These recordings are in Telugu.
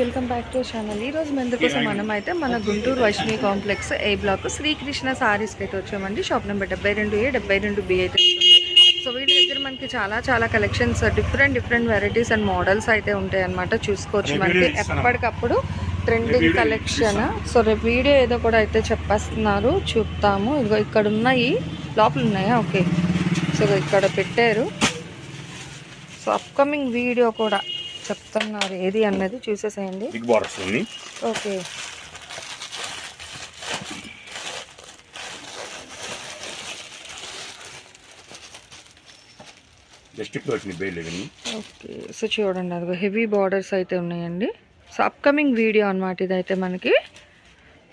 Welcome back to channel. ఈ రోజు మంది కోసం మనం అయితే మన Guntur Vaishnavi complex A block Srikrishna సారీస్కి అయితే వచ్చామండి. షాప్ నెంబర్ డెబ్బై రెండు ఏ డెబ్బై రెండు బి అయితే సో వీటి దగ్గర మనకి చాలా చాలా collections different different varieties and models అయితే ఉంటాయి అన్నమాట చూసుకోవచ్చు మనకి. ఎప్పటికప్పుడు ట్రెండింగ్ కలెక్షన్. సో రేపు వీడియో ఏదో కూడా అయితే చెప్పేస్తున్నారు. చూపుతాము ఇదిగో ఇక్కడ ఉన్నాయి లోపల ఉన్నాయా? ఓకే. సో ఇక్కడ పెట్టారు. సో అప్కమింగ్ వీడియో కూడా. చెప్తున్నారు. ఏది అన్నది చూసేసేయండి. బిగ్ బార్డర్స్ ఉంది ఓకే. జస్ట్ ఇప్పుడు వచ్చింది బేల్ ఓకే. సో చూడండి అదిగో హెవీ బార్డర్స్ అయితే ఉన్నాయండి. సో అప్కమింగ్ వీడియో అన్నమాట ఇదైతే మనకి.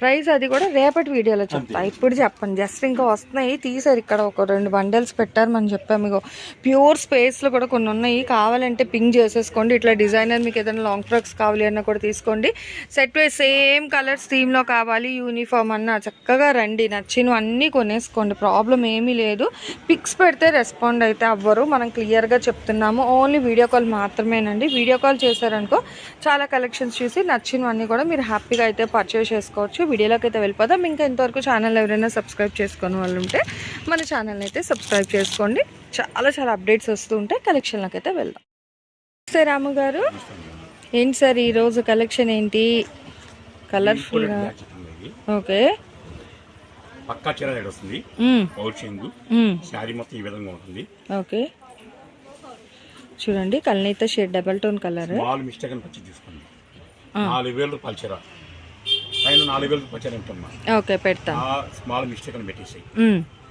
ప్రైస్ అది కూడా రేపటి వీడియోలో చెప్తా. ఇప్పుడు చెప్పండి. జస్ట్ ఇంకా వస్తున్నాయి. తీసారు ఇక్కడ ఒక రెండు బండల్స్ పెట్టారు మనం చెప్పాము. ఇగో ప్యూర్ స్పేస్లో కూడా కొన్ని ఉన్నాయి. కావాలంటే పింక్ చేసేసుకోండి. ఇట్లా డిజైనర్ మీకు ఏదైనా లాంగ్ ఫ్రాక్స్ కావాలి అన్నా కూడా తీసుకోండి. సెట్ వే సేమ్ కలర్స్ థీమ్లో కావాలి. యూనిఫామ్ అన్న చక్కగా రండి. నచ్చినవి అన్నీ కొనేసుకోండి. ప్రాబ్లం ఏమీ లేదు. పిక్స్ పెడితే రెస్పాండ్ అయితే అవ్వరు. మనం క్లియర్గా చెప్తున్నాము. ఓన్లీ వీడియో కాల్ మాత్రమేనండి. వీడియో కాల్ చేశారనుకో చాలా కలెక్షన్స్ చూసి నచ్చినవన్నీ కూడా మీరు హ్యాపీగా అయితే పర్చేస్ చేసుకోవచ్చు. వీడియోలోకి అయితే వెళ్ళిపోదాం. ఇంకా ఇంతవరకు ఛానల్ ఎవరైనా సబ్స్క్రైబ్ చేసుకుని వాళ్ళు ఉంటే మన ఛానల్ని అయితే సబ్స్క్రైబ్ చేసుకోండి. చాలా చాలా అప్డేట్స్ వస్తూ ఉంటాయి. కలెక్షన్లోకి అయితే వెళ్దాం. నమస్తే రాము గారు. ఏంటి సార్ ఈరోజు కలెక్షన్ ఏంటి? కలర్ఫుల్గా ఓకే. పక్కా చీర వస్తుంది. పౌచింగ్. శారీ మొత్తం ఈ విధంగా ఉంటుంది. ఓకే. చూడండి కల్నీత shade double tone colour small mistake అని పచ్చి తీసుకోండి. నాలుగు వేల రూపాయల చీర. పైన నాలుగు వేల రూపాయల ఉంటమ్మా ఓకే పెడతాం. ఆ స్మాల్ మిస్టేక్ అని పెట్టేసి.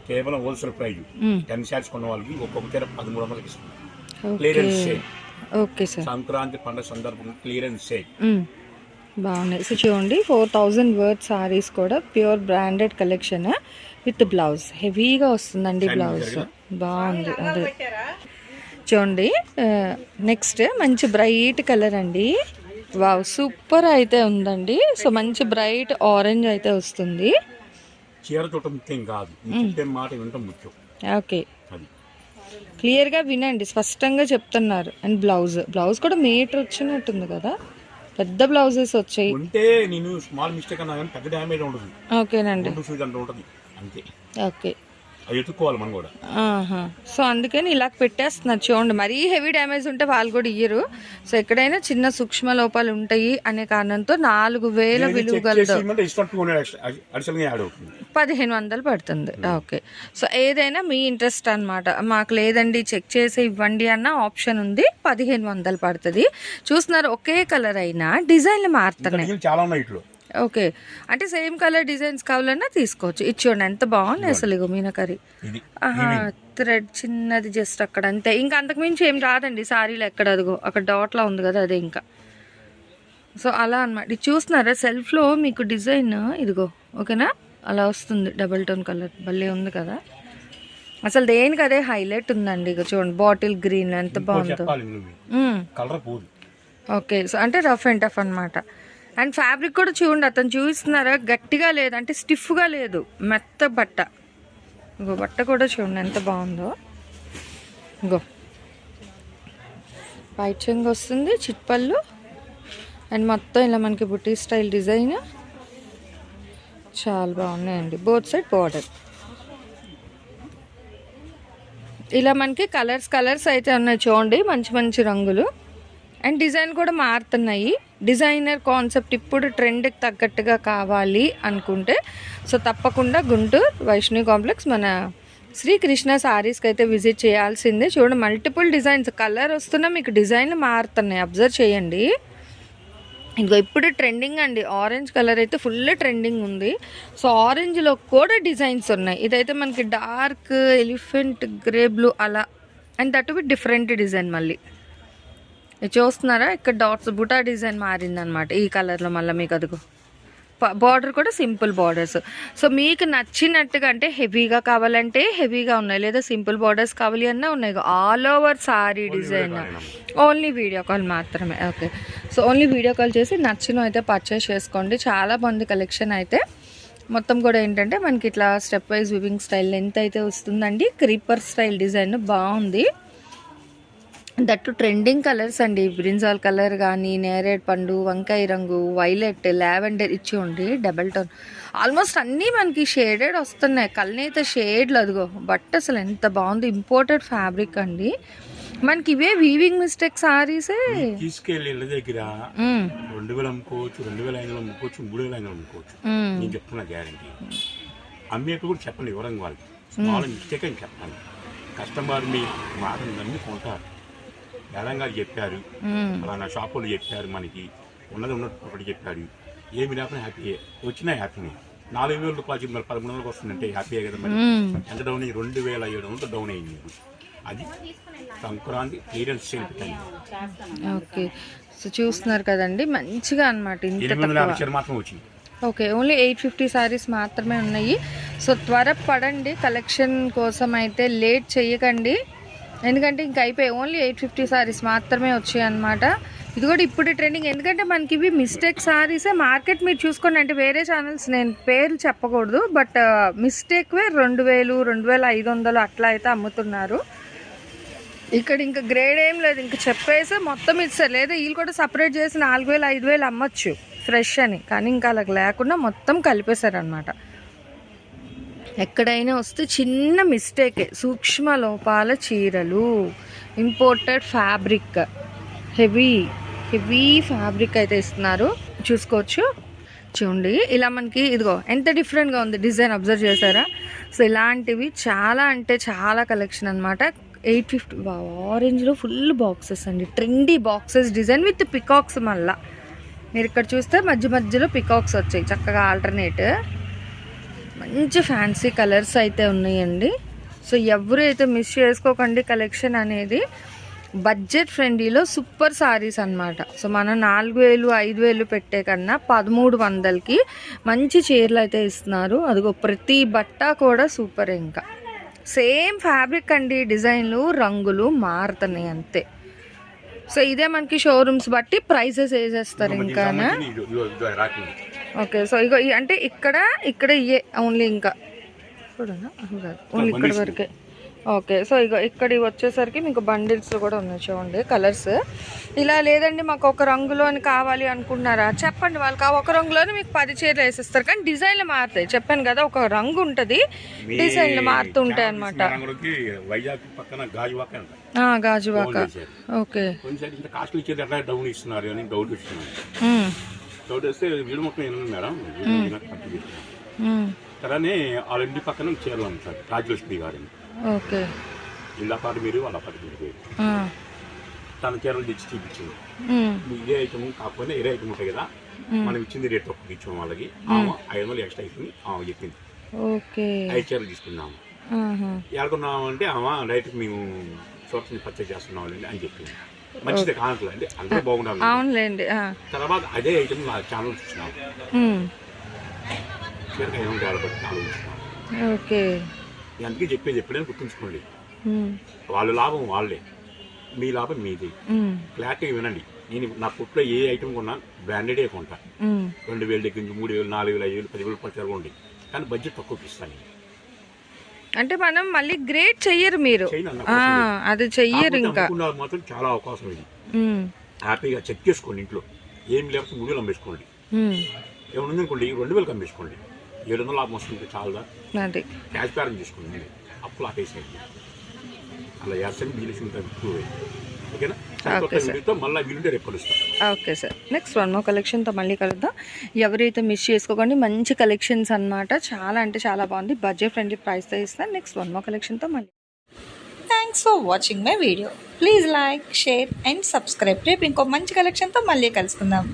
కేవలం హోల్సేల్ ప్రైజ్. టెన్ శారీస్ కొన్న వాళ్ళకి ఒక్కొక్క చీర పదమూడు వందలకి ఇస్తుంది okay. Clearance sale okay sir. Sankranti పండుగ సందర్భంగా క్లియరెన్స్ సేల్. బాగున్నాయి సో చూడండి ఫోర్ థౌజండ్ వర్డ్ సారీస్ కూడా pure branded collection with blouse హెవీగా వస్తుందండి బ్లౌజ్ బాగుంది. అదే. చూడండి నెక్స్ట్ మంచి బ్రైట్ కలర్ అండి. వావ్ సూపర్ అయితే ఉందండి. సో మంచి బ్రైట్ ఆరెంజ్ అయితే వస్తుంది. చీర చూడటం ముఖ్యం కాదు. మీరు చెప్పే మాట వినటం ముఖ్యం. ఓకే. అది. క్లియర్గా వినండి స్పష్టంగా చెప్తున్నారు. అండ్ బ్లౌజ్ బ్లౌజ్ కూడా మీటర్ వచ్చినట్టుంది కదా. పెద్ద బ్లౌజెస్ వచ్చాయి. ఉంటే నేను స్మాల్ మిస్టేక్ అన్నా కానీ పెద్ద డ్యామేజ్ ఉండదు. ఓకేనండి. రెండు సూది అంత ఉంటుంది. అంతే. ఓకే. అది ఎత్తుక్కోవాలి మనం కూడా. ఆహా. సో అందుకని ఇలా పెట్టేస్తున్నారు. చూడండి మరీ హెవీ డ్యామేజ్ ఉంటే వాళ్ళు కూడా ఇయ్యరు. సో ఎక్కడైనా చిన్న సూక్ష్మ లోపాలు ఉంటాయి అనే కారణంతో నాలుగు వేల విలువ గలదు పదిహేను వందలు పడుతుంది. ఓకే. సో ఏదైనా మీ ఇంట్రెస్ట్ అన్నమాట. మాకు లేదండి చెక్ చేసి ఇవ్వండి అన్న ఆప్షన్ ఉంది. పదిహేను వందలు పడుతుంది. చూస్తున్నారు ఒకే కలర్ అయినా డిజైన్లు మారుతున్నాయి. చాలా ఉన్నాయి ఇట్లో. ఓకే. అంటే సేమ్ కలర్ డిజైన్స్ కావాలన్నా తీసుకోవచ్చు. ఇది చూడండి ఎంత బాగుంది అసలు ఇగో మీనకరి ఆహా థ్రెడ్ చిన్నది జస్ట్ అక్కడ అంతే. ఇంకా అంతకుమించి ఏం రాదండి సారీలో ఎక్కడ అదిగో అక్కడ డాట్లా ఉంది కదా అదే ఇంకా. సో అలా అన్నమాట. ఇది చూస్తున్నారా? సెల్ఫ్లో మీకు డిజైన్ ఇదిగో ఓకేనా? అలా వస్తుంది డబల్ టోన్ కలర్ భలే ఉంది కదా. అసలు దేనికి అదే హైలైట్ ఉందండి ఇక చూడండి బాటిల్ గ్రీన్ ఎంత బాగుందో. ఓకే సో అంటే రఫ్ అండ్ టఫ్ అనమాట అండ్ ఫ్యాబ్రిక్ కూడా చూడండి అతను చూపిస్తున్నారా? గట్టిగా లేదు అంటే స్టిఫ్గా లేదు. మెత్త బట్ట. ఇంకో బట్ట కూడా చూడండి ఎంత బాగుందో. ఇంకో పైచంగా వస్తుంది చిట్పళ్ళు. అండ్ మొత్తం ఇలా మనకి బుటీ స్టైల్ డిజైన్. చాలా బాగున్నాయండి. Both side border. ఇలా మనకి కలర్స్ కలర్స్ అయితే ఉన్నాయి చూడండి మంచి మంచి రంగులు. అండ్ డిజైన్ కూడా మారుతున్నాయి. డిజైనర్ కాన్సెప్ట్ ఇప్పుడు ట్రెండ్కి తగ్గట్టుగా కావాలి అనుకుంటే సో తప్పకుండా గుంటూరు వైష్ణవి కాంప్లెక్స్ మన శ్రీకృష్ణ శారీస్కి అయితే విజిట్ చేయాల్సిందే. చూడండి మల్టిపుల్ డిజైన్స్ కలర్ వస్తున్నా మీకు డిజైన్లు మారుతున్నాయి. అబ్జర్వ్ చేయండి. ఇంకో ఇప్పుడు ట్రెండింగ్ అండి. ఆరెంజ్ కలర్ అయితే ఫుల్ ట్రెండింగ్ ఉంది. సో ఆరెంజ్లో కూడా డిజైన్స్ ఉన్నాయి. ఇదైతే మనకి డార్క్ ఎలిఫెంట్ గ్రే బ్లూ అలా and that with different design మళ్ళీ. చూస్తున్నారా? ఇక్కడ డాట్స్ బుటా డిజైన్ మారిందనమాట ఈ కలర్లో మళ్ళీ మీకు అదిగో. బార్డర్ కూడా సింపుల్ బార్డర్స్. సో మీకు నచ్చినట్టుగా అంటే హెవీగా కావాలంటే హెవీగా ఉన్నాయి. లేదా సింపుల్ బార్డర్స్ కావాలి అన్నా ఉన్నాయి. All over sari design. Only video call మాత్రమే. Okay. So only video call చేసి నచ్చిన అయితే పర్చేస్ చేసుకోండి. చాలా బాగుంది కలెక్షన్ అయితే మొత్తం కూడా ఏంటంటే మనకి ఇట్లా స్టెప్ వైజ్ వివింగ్ స్టైల్ ఎంత అయితే వస్తుందండి. క్రీపర్ స్టైల్ డిజైన్ బాగుంది. దట్టు ట్రెండింగ్ కలర్స్ అండి. బ్రింజాల్ కలర్ కానీ నేరేడ్ పండు వంకాయ రంగు వైలెట్ లావెండర్ ఇచ్చి ఉండి డబల్ టోన్ ఆల్మోస్ట్ అన్నీ మనకి షేడెడ్ వస్తున్నాయి. కళ్ళనైతే షేడ్లు అదిగో. బట్ అసలు ఎంత బాగుంది. ఇంపోర్టెడ్ ఫ్యాబ్రిక్ అండి. మనకి ఇవే వీవింగ్ మిస్టేక్ సారీసే తీసుకెళ్ళి ఇళ్ళ దగ్గర రెండు వేలు అమ్ముకోవచ్చు రెండు వేల ఐదు అమ్ముకోవచ్చు మూడు వేల ఐదు అమ్ముకోవచ్చు. నేను చెప్తున్నా గ్యారంటీ అమ్మేప్పుడు కూడా చెప్పండి వివరంగా వాళ్ళకి. స్మాల్ మిస్టేక్ అని చెప్పండి. కస్టమర్ మీ మాటను నమ్మి కొంటారు. మేడం గారు చెప్పారు ఫలానా షాప్ వాళ్ళు చెప్పారు మనకి. ఉన్నది ఉన్నట్టు చెప్పారు. ఏమి లేకపోయినా హ్యాపీ వచ్చినా హ్యాపీనే. నాలుగు వేల రూపాయలు మరి పదమూడు వందలకు వస్తుందంటే హ్యాపీయే కదా మరి? ఎంత డౌన్ అయ్యి? రెండు వేల ఏడు వందలు డౌన్ అయింది. అది సంక్రాంతి క్లియరెన్స్ సేల్ పెట్టండి ఓకే. సో చూస్తున్నారు కదండి మంచిగా అనమాట ఇంత మాత్రం వచ్చింది okay only eight fifty saris మాత్రమే ఉన్నాయి. సో త్వర పడండి కలెక్షన్ కోసం అయితే లేట్ చేయకండి ఎందుకంటే ఇంక అయిపోయి ఓన్లీ ఎయిట్ ఫిఫ్టీ సారీస్ మాత్రమే వచ్చాయి అనమాట ఇది కూడా ఇప్పుడు ట్రెండింగ్ ఎందుకంటే మనకి ఇవి మిస్టేక్ సారీసే మార్కెట్ మీరు చూసుకోండి. అంటే వేరే ఛానల్స్ నేను పేర్లు చెప్పకూడదు. బట్ మిస్టేక్వే uh, రెండు వేలు రెండు వేల ఐదు వందలు అట్లా అయితే అమ్ముతున్నారు. ఇక్కడ ఇంకా గ్రేడ్ ఏం లేదు. ఇంకా చెప్పేసి మొత్తం ఇస్తారు లేదా వీళ్ళు కూడా సపరేట్ చేసి నాలుగు వేలు ఐదు వేలు అమ్మొచ్చు. ఫ్రెష్ అని. కానీ ఇంకా అలా లేకుండా మొత్తం కలిపేశారు అనమాట ఎక్కడైనా వస్తే చిన్న మిస్టేకే సూక్ష్మ లోపాల చీరలు. Imported fabric. Heavy heavy fabric అయితే ఇస్తున్నారు. చూసుకోవచ్చు. చూడండి ఇలా మనకి ఇదిగో ఎంత డిఫరెంట్గా ఉంది డిజైన్ అబ్జర్వ్ చేశారా? సో ఇలాంటివి చాలా అంటే చాలా కలెక్షన్ అనమాట ఎయిట్ ఫిఫ్టీ ఆరెంజ్లో ఫుల్ బాక్సెస్ అండి. Trendy boxes design with peacocks మళ్ళా. మీరు ఇక్కడ చూస్తే మధ్య మధ్యలో పికాక్స్ వచ్చాయి. చక్కగా ఆల్టర్నేట్ మంచి ఫ్యాన్సీ కలర్స్ అయితే ఉన్నాయండి. సో ఎవరు అయితే మిస్ చేసుకోకండి కలెక్షన్ అనేది. బడ్జెట్ ఫ్రెండ్లీలో సూపర్ సారీస్ అన్నమాట. సో మనం నాలుగు వేలు ఐదు వేలు పెట్టే కన్నా పదమూడు వందలకి మంచి చీరలు అయితే ఇస్తున్నారు. అదిగో ప్రతి బట్ట కూడా సూపర్ ఇంకా. సేమ్ ఫ్యాబ్రిక్ అండి డిజైన్లు రంగులు మారుతున్నాయి అంతే. సో ఇదే మనకి షోరూమ్స్ బట్టి ప్రైసెస్ వేసేస్తారు ఇంకానా ఓకే సో ఇగో అంటే ఇక్కడ ఇక్కడ ఇయే ఓన్లీ ఇంకా. ఓన్లీ ఇక్కడ వరకే. ఓకే సో ఇగో ఇక్కడ వచ్చేసరికి మీకు బండిల్స్ కూడా ఉన్నాయి చూడండి కలర్స్. ఇలా లేదండి మాకు ఒక రంగులో అని కావాలి అనుకుంటున్నారా చెప్పండి వాళ్ళకి ఆ ఒక రంగులోనే మీకు పది చీరలు వేసిస్తారు. కానీ డిజైన్లు మారుతాయి. చెప్పాను కదా ఒక రంగు ఉంటుంది డిజైన్లు మారుతూ ఉంటాయి అనమాట గాజువాక. ఓకే. డౌట్ వస్తే వీడు మొత్తం ఏమన్నా మేడం తర్వాతనే వాళ్ళ ఇంటి పక్కన చీరలు అమ్ముతారు రాజలక్ష్మి గారిని. ఓకే. ఇళ్ళ పాటు మీరు వాళ్ళ పాటు మీరు తన చీరలు తెచ్చి చూపించింది ఇదే ఐటమ్ కాకపోతే ఇదే ఐటమ్ ఉంటాయి కదా మనం ఇచ్చింది రేట్ తక్కువ ఇచ్చాం వాళ్ళకి. ఐదు వందలు ఎక్స్ట్రా ఇచ్చింది ఆమె చెప్పింది. ఓకే. ఐదు చీరలు తీసుకున్నాము. ఎలాగున్నాము అంటే ఆమె డైరెక్ట్ మేము సోర్స్ని పర్చేజ్ చేస్తున్నాం అని చెప్పింది మంచిది కానట్లేదు అంటే అందరూ బాగుండాలి అవునులేండి. తర్వాత అదే ఐటమ్ నా ఛానల్ చూసినాము ఉమ్, చీరకు ఆలోచిస్తున్నాం. ఓకే. అందుకే చెప్పేది ఎప్పుడైనా గుర్తుంచుకోండి. వాళ్ళ లాభం వాళ్ళే. మీ లాభం మీది. క్లారిటీగా వినండి. నేను నా పుట్లో ఏ ఐటమ్ కొన్నా బ్రాండెడే కొంటా. ఉమ్. రెండు వేల దగ్గర నుంచి మూడు వేలు నాలుగు వేలు ఐదు వేలు పది వేలు పచ్చారు కానీ బడ్జెట్ తక్కువకి ఇస్తాను. అంటే మనం మళ్ళీ గ్రేట్ చెయ్యరు మీరు. అది చెయ్యరు ఇంకా. మాత్రం చాలా అవకాశం ఇది. హ్యాపీగా చెక్ చేసుకోండి ఇంట్లో. ఏం లేకపోతే మూడు వేలు అమ్మేసుకోండి ఉమ్, ఏమైనా ఉందనుకోండి రెండు వేలకు అమ్మేసుకోండి ఏడు వందలు లాభం వస్తుంది చాలదా? అది. క్యాష్ చేసుకోండి. అప్పులు ఆపేసేయండి. అలా చేస్తే బిజినెస్ ఇంకా ఎక్కువ ఓకేనా? Okay sir. వీడియోతో మళ్ళీ వీలుంటే రేపు కలుస్తాం. Okay sir. Next one more కలెక్షన్తో మళ్ళీ కలుద్దాం. ఎవరైతే మిస్ చేసుకోకండి మంచి కలెక్షన్స్ అన్నమాట. చాలా అంటే చాలా బాగుంది. బడ్జెట్ ఫ్రెండ్లీ ప్రైస్తో ఇస్తాను నెక్స్ట్ వన్ మో కలెక్షన్తో మళ్ళీ. Thanks for watching my video please like share and subscribe రేపు ఇంకో మంచి కలెక్షన్తో మళ్ళీ కలుసుకుందాం.